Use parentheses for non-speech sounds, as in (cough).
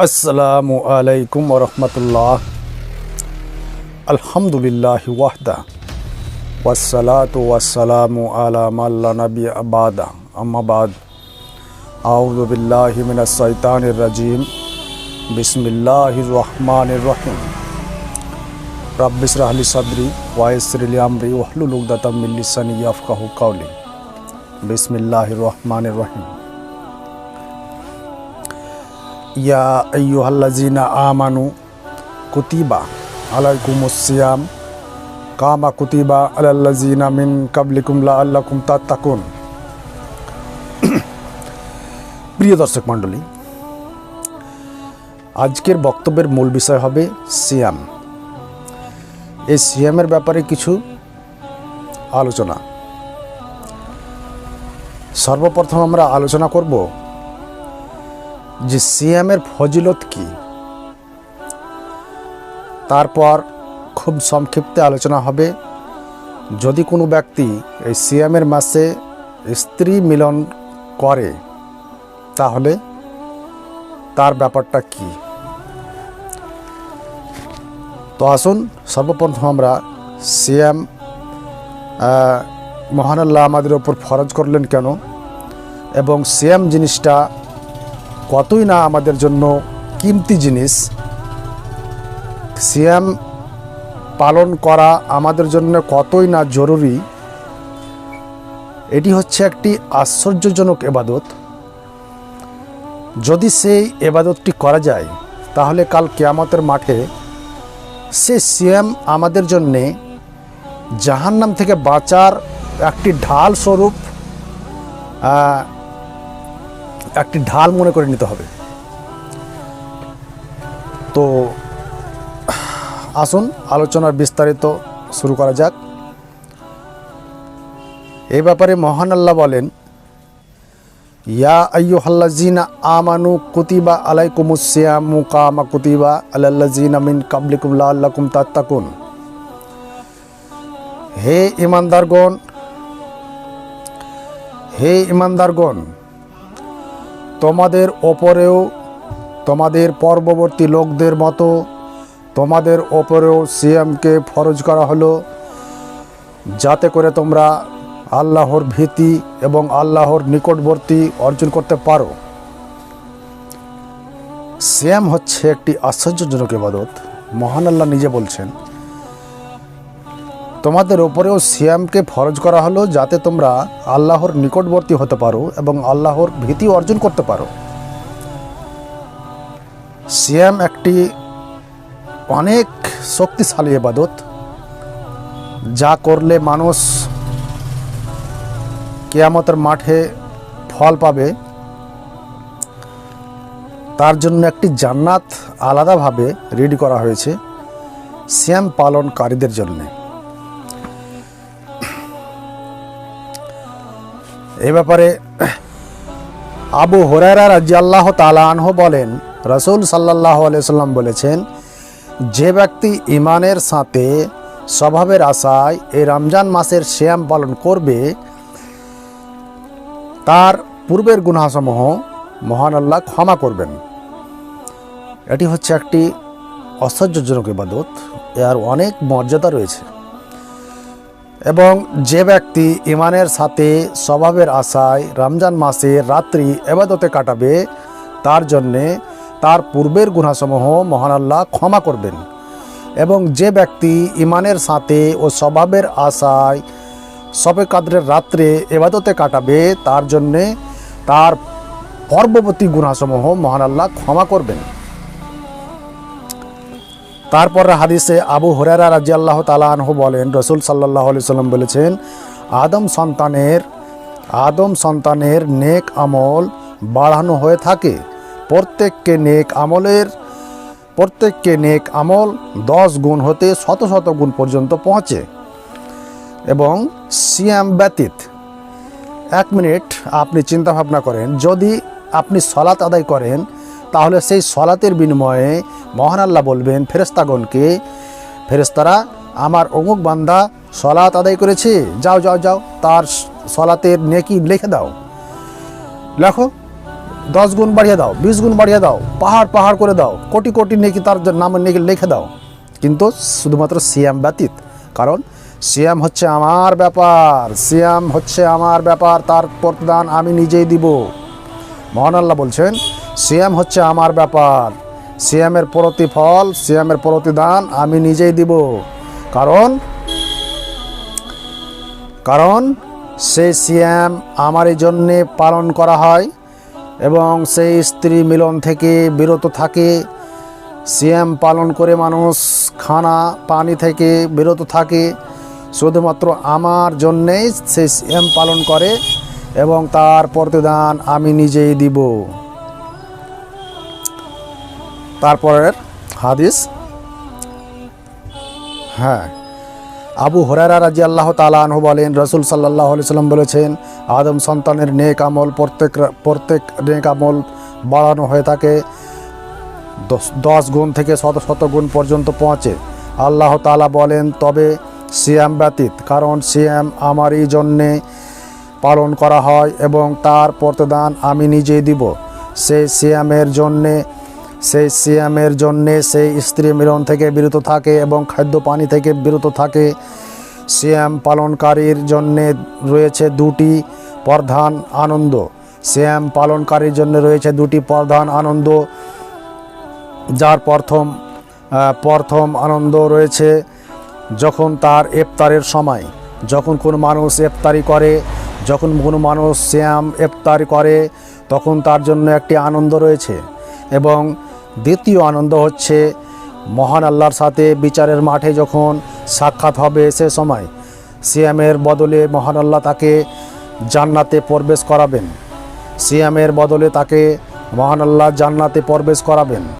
আসসালামু আলাইকুম রহমতুল্লাহ আলহামদুলিল্লাহ ওয়াহদা ওয়াসালাতু ওয়াসালামু আলা মাল্লা নবী আবাদা আম্মাবাদ আউযু বিল্লাহি মিনাশ শাইতানির রাজিম বিসমিল্লাহির রহমানির রহিম রাব্বি ইশরাহ লি সাদরি ওয়া ইয়াসসির লি আমরি ওয়াহলুল উকদাতাম মিন লিসানি ইয়াফকাহু কাওলি বিসমিল্লাহির রহমানির রহিম ইয়া আইয়ুহাল্লাযিনা আমানু কুতিবা আলাইকুমুস সিয়াম কামা কুতিবা আলাল্লাযিনা মিন কাবলিকুম লাআল্লাকুম তাত্তাকুন। (clears throat) প্রিয় দর্শক মণ্ডলী, আজকের বক্তব্যের মূল বিষয় হবে সিয়াম। এই সিয়ামের ব্যাপারে কিছু আলোচনা। সর্বপ্রথম আমরা আলোচনা করব যে সিয়ামের ফজিলত কি? তারপর খুব সংক্ষিপ্তে আলোচনা হবে। যদি কোনো ব্যক্তি এই সিয়ামের মাসে স্ত্রী মিলন করে তাহলে তার ব্যাপারটা কি? তো আসুন সর্বপ্রথম আমরা সিয়াম আহ, মহান আল্লাহ আমাদের ওপর ফরজ করলেন কেন? এবং সিয়াম জিনিসটা কতই না আমাদের জন্য কিমতি জিনিস। সিয়াম পালন করা আমাদের জন্য কতই না জরুরি, এটি হচ্ছে একটি আশ্চর্যজনক এবাদত। যদি সেই এবাদতটি করা যায়, তাহলে কাল কেয়ামতের মাঠে সে সিয়াম আমাদের জন্যে জাহান্নাম থেকে বাঁচার একটি ঢাল স্বরূপ একটি ঢাল মনে করে নিতে হবে। তো, আসুন, আলোচনার বিস্তারিত শুরু করা যাক। এই ব্যাপারে মহান আল্লাহ বলেন, ইয়া আইয়ুহাল্লাযিনা আমানু কুতিবা আলাইকুমুস সিয়ামু কামা কুতিবা আলাল্লাযিনা মিন কাবলিকুম লাআল্লাকুম তাত্তাকুন। হে ইমানদারগণ হে ইমানদারগণ তোমাদের ওপরেও, তোমাদের পর্ববর্তী লোকদের মতো, তোমাদের ওপরেও সিএমকে ফরজ করা হলো, যাতে করে তোমরা আল্লাহর ভীতি এবং আল্লাহর নিকটবর্তী অর্জন করতে পারো। সিয়াম হচ্ছে একটি আশ্চর্যজনক ইবাদত, মহান আল্লাহ নিজে বলছেন। তোমাদের ওপরেও সিয়ামকে ফরজ করা হলো যাতে তোমরা আল্লাহর নিকটবর্তী হতে পারো এবং আল্লাহর ভীতি অর্জন করতে পারো। সিয়াম একটি অনেক শক্তিশালী এবাদত যা করলে মানুষ কেয়ামতের মাঠে ফল পাবে। তার জন্য একটি জান্নাত আলাদাভাবে রেডি করা হয়েছে শ্যাম পালনকারীদের জন্যে। এই ব্যাপারে আবু হরারা রাজি আল্লাহ তালানহ বলেন, রসুল সাল্লাহ সাল্লাম বলেছেন, যে ব্যক্তি ইমানের সাথে স্বভাবের আশায় এই রমজান মাসের শ্যাম পালন করবে, তার পূর্বের গুনাসমূহ মহান আল্লাহ ক্ষমা করবেন। এটি হচ্ছে একটি আশ্চর্যজনক ইবাদত, এর অনেক মর্যাদা রয়েছে। এবং যে ব্যক্তি ইমানের সাথে স্বভাবের আশায় রমজান মাসে রাত্রি এবাদতে কাটাবে, তার জন্যে তার পূর্বের গুণাসমূহ মহান আল্লাহ ক্ষমা করবেন। এবং যে ব্যক্তি ইমানের সাথে ও স্বভাবের আশায় সবে কাদরের রাত্রে এবাদতে কাটাবে, তার জন্যে তার পর্ববর্তী গুণাসমূহ মহান আল্লাহ ক্ষমা করবেন। তারপর হাদিসে আবু হরেরা রাজি আল্লাহ তালাহ বলেন, রসুল সাল্লাহ আলি সাল্লাম বলেছেন, আদম সন্তানের আদম সন্তানের নেক আমল বাড়ানো হয়ে থাকে। প্রত্যেককে নেক আমলের, প্রত্যেককে নেক আমল দশ গুণ হতে শত শত গুণ পর্যন্ত পৌঁছে। এবং সিয়াম ব্যতীত, এক মিনিট আপনি চিন্তা ভাবনা করেন, যদি আপনি সলাত আদায় করেন তাহলে সেই সলাতের বিনিময়ে মহান আল্লাহ বলবেন ফেরেস্তাগণকে ফেরেস্তারা আমার অমুক বান্দা সলাত আদায় করেছে, যাও যাও যাও, তার সলাতের নেকি লিখে দাও। লেখো, দশ গুণ বাড়িয়ে দাও, বিশ গুণ বাড়িয়ে দাও, পাহাড় পাহাড় করে দাও, কোটি কোটি নেকি তার নামে নেকি লিখে দাও। কিন্তু শুধুমাত্র সিয়াম ব্যতীত, কারণ সিয়াম হচ্ছে আমার ব্যাপার, সিয়াম হচ্ছে আমার ব্যাপার, তার প্রদান আমি নিজেই দিব। মহান আল্লাহ বলছেন সিয়াম হচ্ছে আমার ব্যাপার। সিয়ামের প্রতিফল, সিয়ামের প্রতিদান আমি নিজেই দিব। কারণ কারণ সিয়াম আমার এই জন্যে পালন করা হয় এবং সেই স্ত্রী মিলন থেকে বিরত থাকে। সিয়াম পালন করে মানুষ খানা, পানি থেকে বিরত থাকে। শুধুমাত্র আমার জন্যেই সেই সিয়াম পালন করে এবং তার প্রতিদান আমি নিজেই দিব। তারপরের হাদিস হ্যাঁ। আবু হরারা রাজি আল্লাহ তালাহ বলেন, রসুল সাল্লাহ সাল্লাম বলেছেন, আদম সন্তানের নেক আমল প্রত্যেক প্রত্যেক নেক আমল বাড়ানো হয়ে থাকে, দশ গুণ থেকে শত শত গুণ পর্যন্ত পৌঁছে। আল্লাহ তালা বলেন, তবে সিয়াম ব্যতীত, কারণ সিয়াম আমারই জন্যে পালন করা হয় এবং তার প্রতিদান আমি নিজেই দিব। সেই সিয়ামের জন্যে সেই সিয়ামের জন্যে সেই স্ত্রী মিলন থেকে বিরত থাকে এবং খাদ্য পানি থেকে বিরত থাকে। সিয়াম পালনকারীর জন্যে রয়েছে দুটি প্রধান আনন্দ। সিয়াম পালনকারীর জন্য রয়েছে দুটি প্রধান আনন্দ। যার প্রথম প্রথম আনন্দ রয়েছে যখন তার ইফতারের সময়। যখন কোনো মানুষ ইফতারি করে, যখন কোনো মানুষ শ্যাম ইফতারি করে, তখন তার জন্য একটি আনন্দ রয়েছে এবং দ্বিতীয় আনন্দ হচ্ছে মহান আল্লাহর সাথে বিচারের মাঠে যখন সাক্ষাৎ হবে সে সময় সিয়ামের বদলে মহান আল্লাহ তাকে জান্নাতে প্রবেশ করাবেন। সিয়ামের বদলে তাকে মহান আল্লাহ জান্নাতে প্রবেশ করাবেন।